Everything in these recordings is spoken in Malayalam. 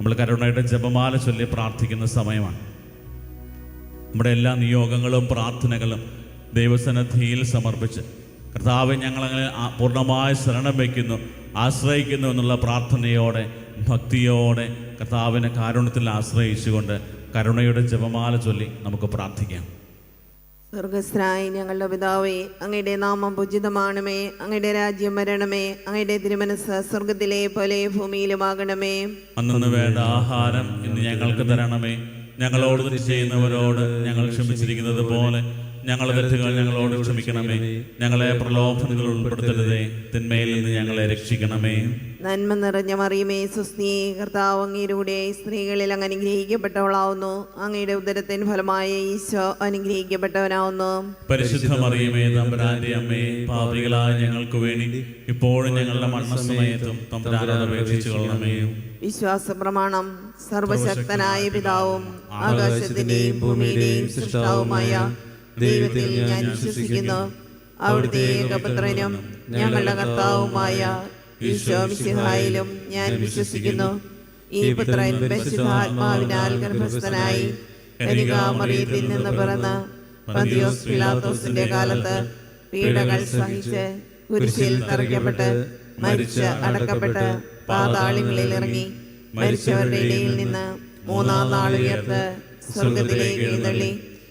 നമ്മൾ കരുണയുടെ ജപമാല ചൊല്ലി പ്രാർത്ഥിക്കുന്ന സമയമാണ്. നമ്മുടെ എല്ലാ നിയോഗങ്ങളും പ്രാർത്ഥനകളും ദൈവസന്നിധിയിൽ സമർപ്പിച്ച് കർത്താവ് ഞങ്ങളങ്ങനെ പൂർണമായി ശരണം വയ്ക്കുന്നു ആശ്രയിക്കുന്നു എന്നുള്ള പ്രാർത്ഥനയോടെ ഭക്തിയോടെ കർത്താവിനെ കാരുണ്യത്തിൽ ആശ്രയിച്ചുകൊണ്ട് കരുണയുടെ ജപമാല ചൊല്ലി നമുക്ക് പ്രാർത്ഥിക്കാം. സ്വർഗസ്ഥനായ ഞങ്ങളുടെ പിതാവേ അങ്ങയുടെ നാമം പൂജിതമാണമേ അങ്ങയുടെ രാജ്യം വരണമേ അങ്ങയുടെ തിരുമനസ് സ്വർഗത്തിലെ പോലെ ഭൂമിയിലുമാകണമേ. അന്നു വേണ്ട ആഹാരം ഇന്ന് ഞങ്ങൾക്ക് തരണമേ. ഞങ്ങളോട് ചെയ്യുന്നവരോട് ഞങ്ങൾ ക്ഷമിച്ചിരിക്കുന്നത് പോലെ ഞങ്ങളുടെ തെറ്റുകൾ ഞങ്ങളോട് ക്ഷമിക്കണമേ. ഞങ്ങളെ പ്രലോഭനങ്ങൾ ഉൾപ്പെടുത്തരുതേ. തിന്മയിൽ നിന്ന് ഞങ്ങളെ രക്ഷിക്കണമേ. നന്മ നിറഞ്ഞ മറിയുമേ സുസ്നീ കർത്താവ് അങ്ങയിലൂടെ സ്ത്രീകളിൽ അങ്ങ് അനുഗ്രഹിക്കപ്പെട്ടവളാവുന്നു. അങ്ങയുടെ ഉദരത്തിന് ഫലമായ ഈശോ അനുഗ്രഹിക്കപ്പെട്ടവനാവുന്നു. പരിശുദ്ധ മറിയുമേ തമ്പുരാന്റെ അമ്മേ പാപികളായ ഞങ്ങൾക്ക് വേണ്ടി ഇപ്പോഴും ഞങ്ങളുടെ മരണസമയത്തും തമ്പുരാനോട് അപേക്ഷിച്ചു കൊള്ളണമേ. വിശ്വാസ പ്രമാണം സർവശക്തനായ പിതാവും ആകാശത്തിന്റെയും ഭൂമിയുടെയും സൃഷ്ടാവുമായ ദൈവത്തിൽ ഞാൻ വിശ്വസിക്കുന്നു. അവിടുത്തെ ഏകപുത്രനും ഞങ്ങളുടെ കർത്താവുമായ ഈശോമിശിഹായിലും ഞാൻ വിശ്വസിക്കുന്നു. ഈ പുത്രൻ പരിശുദ്ധാത്മാവിനാൽ ഗർഭസ്ഥനായി കനികാമറിയത്തിൽ നിന്ന് പിറന്ന് പന്തിയോസ് പിലാത്തോസിന്റെ കാലത്ത് പീഡകൾ സഹിച്ച് കുരിശിൽ തറയ്ക്കപ്പെട്ട് മരിച്ച് അടക്കപ്പെട്ട് പാതാളികളിൽ ഇറങ്ങി മരിച്ചവരുടെ ഇടയിൽ നിന്ന് മൂന്നാം നാൾ ഉയർത്ത് സ്വർഗത്തിലേക്ക് എഴുന്നള്ളി.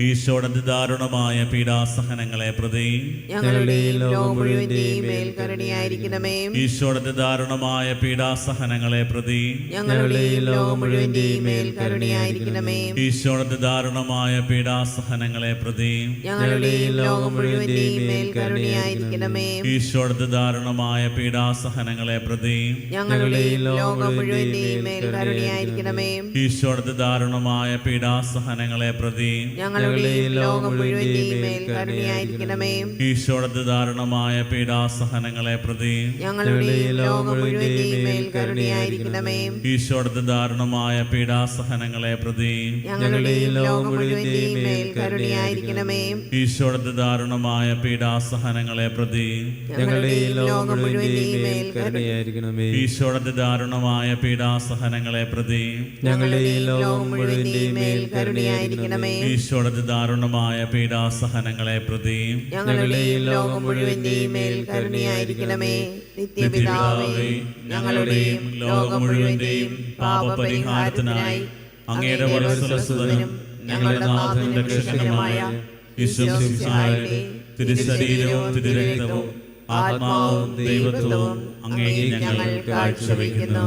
ഈശോയുടെ ദാരുണമായ പീഡാസഹനങ്ങളെ പ്രതി. ഈശോയുടെ ദാരുണമായ പീഡാസഹനങ്ങളെ പ്രതി. ഈശോയുടെ ദാരുണമായ പീഡാസഹനങ്ങളെ പ്രതി. ഈശോയുടെ ദാരുണമായ പീഡാസഹനങ്ങളെ പ്രതി. ഈശോയുടെ ദാരുണമായ പീഡാസഹനങ്ങളെ പ്രതി. ഞങ്ങളുടെയും ലോകം മുഴുവന്റെയും മേൽ കരുണയായിരിക്കണമേ. ഈശോയുടെ ദാരുണമായ പീഡാസഹനങ്ങളെ പ്രതി ഞങ്ങളുടെയും ലോകം മുഴുവന്റെയും മേൽ കരുണയായിരിക്കണമേ. ഈശോയുടെ ദാരുണമായ പീഡാസഹനങ്ങളെ പ്രതി ഞങ്ങളുടെയും ലോകം മുഴുവന്റെയും മേൽ കരുണയായിരിക്കണമേ. ഈശോയുടെ ദാരുണമായ പീഡാസഹനങ്ങളെ പ്രതി ഞങ്ങളുടെയും ലോകം മുഴുവന്റെയും മേൽ കരുണയായിരിക്കണമേ. ഈശോയുടെ ദാരുണമായ പീഡാസഹനങ്ങളെ പ്രതി ഞങ്ങളുടെയും ലോകം മുഴുവന്റെയും മേൽ കരുണയായിരിക്കണമേ. ഈശോയുടെ ദാരുണമായ പീഡാസഹനങ്ങളെ പ്രതി ഞങ്ങളുടെയും ലോകം മുഴുവന്റെയും മേൽ കരുണയായിരിക്കണമേ. നിത്യപിതാവേ ഞങ്ങളുടെയും ലോകം മുഴുവന്റെയും പാപപരിഹാരത്തിനായി അങ്ങയുടെ വത്സലസുതനും ഞങ്ങളുടെ നാഥൻ രക്ഷകനുമായ ഈശോമിശിഹായുടെ തിരുശരീരവും തിരുരക്തവും ആത്മാവും ദൈവത്വവും അങ്ങേ ഞങ്ങൾ കാഴ്ചവെക്കുന്നു.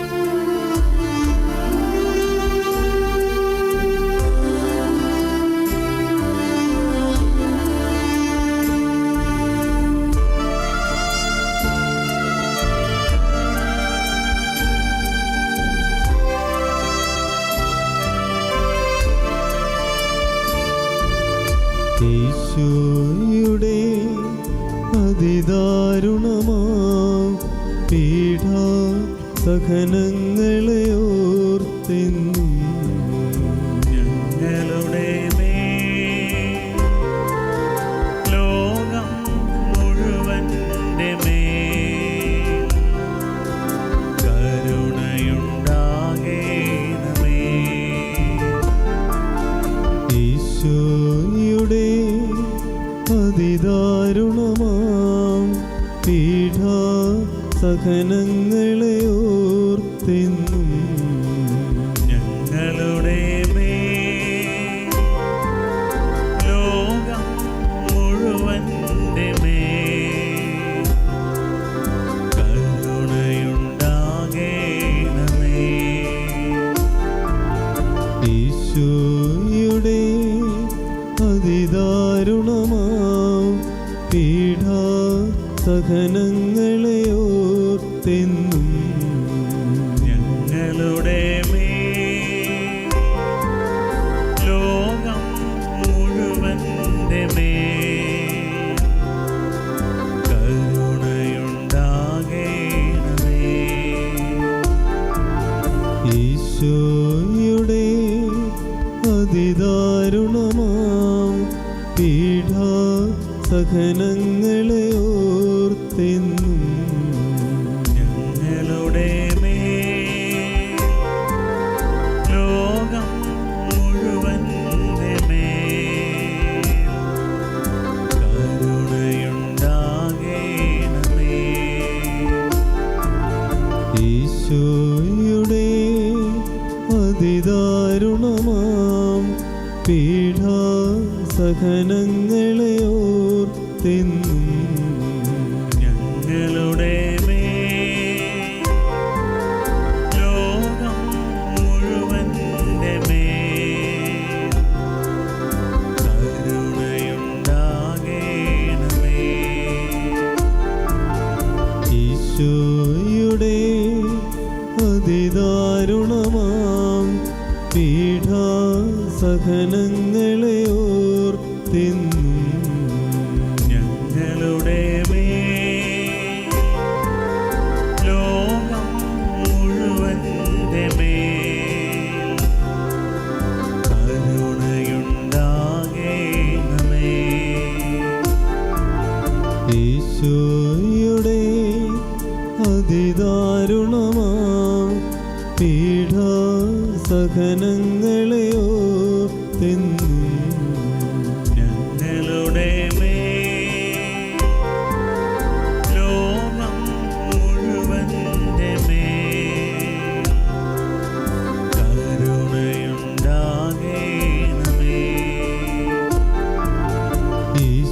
ഈശോയുടെ അതിദാരുണമാ പീഠ സഹനങ്ങളെ ഓർത്തിന്ന് വാഹനങ്ങൾ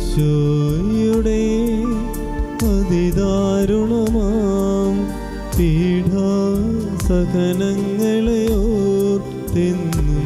ഈശോയുടെ അതിദാരുണമാം പീഠ സഹനങ്ങളെ ഓർത്തെന്നും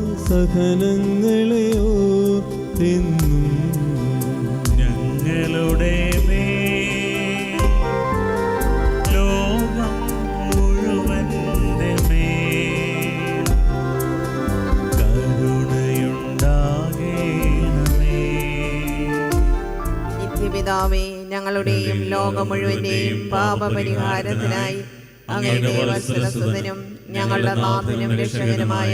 സഹനങ്ങളെ ഓർത്തെന്നും ഞങ്ങളുടെ ലോകം മേ കരുണയുണ്ടാകേണമേ. ഞങ്ങളുടെയും ലോകം പാപപരിഹാരത്തിനായി അങ്ങയുടെ ഞങ്ങളുടെ നാഥനും രക്ഷകനുമായ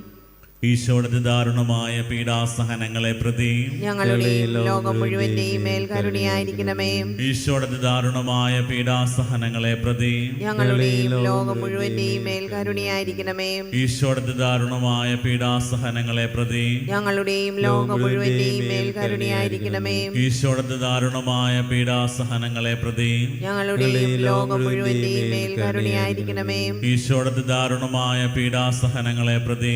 ഈശോയുടെ ദാരുണമായ പീഡാസഹനങ്ങളെ പ്രതി ഞങ്ങളുടെയും ലോകം മുഴുവന്റെയും മേൽ കരുണയായിരിക്കണമേ. ഈശോയുടെ ദാരുണമായ പീഡാസഹനങ്ങളെ പ്രതി ഞങ്ങളുടെയും ലോകം മുഴുവന്റെയും മേൽ കരുണയായിരിക്കണമേ. ഈശോയുടെ ദാരുണമായ പീഡാസഹനങ്ങളെ പ്രതി ഞങ്ങളുടെയും ലോകം മുഴുവന്റെയും മേൽ കരുണയായിരിക്കണമേ. ഈശോയുടെ ദാരുണമായ പീഡാസഹനങ്ങളെ പ്രതി ഞങ്ങളുടെയും ലോകം മുഴുവന്റെയും മേൽ കരുണയായിരിക്കണമേ. ഈശോയുടെ ദാരുണമായ പീഡാസഹനങ്ങളെ പ്രതി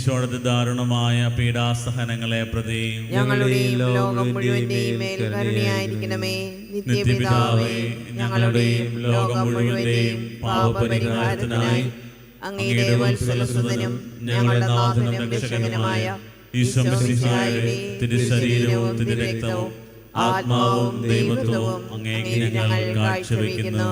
ഈശോയുടെ ദാരുണമായ പീഡാസഹനങ്ങളെ പ്രതി ഞങ്ങളുടെയും ലോകം മുഴുവന്റെയും മേൽ കരുണയായിരിക്കണമേ. നിത്യപിതാവേ ഞങ്ങളുടെയും ലോകം മുഴുവന്റെയും പാപപരിഹാരത്തിനായി അങ്ങയുടെ വത്സലസുതനും ഞങ്ങളുടെ നാഥനും രക്ഷകനുമായ ഈശോ തിരുശരീരവും തിരുരക്തവും ആത്മാവും ദൈവത്വവും അങ്ങേക്ക് ഞങ്ങൾ കാഴ്ചവെക്കുന്നു.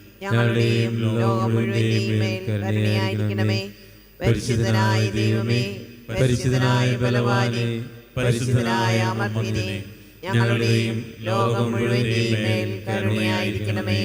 ഞങ്ങളുടെയും ലോകം കരുണയായിരിക്കണമേ. പരിശുദ്ധനായ ദൈവമേ പരിശുദ്ധനായ ബലവാനെ പരിശുദ്ധനായ അമർത്തിനെ ഞങ്ങളുടെയും ലോകം മേൽ കരുണയായിരിക്കണമേ.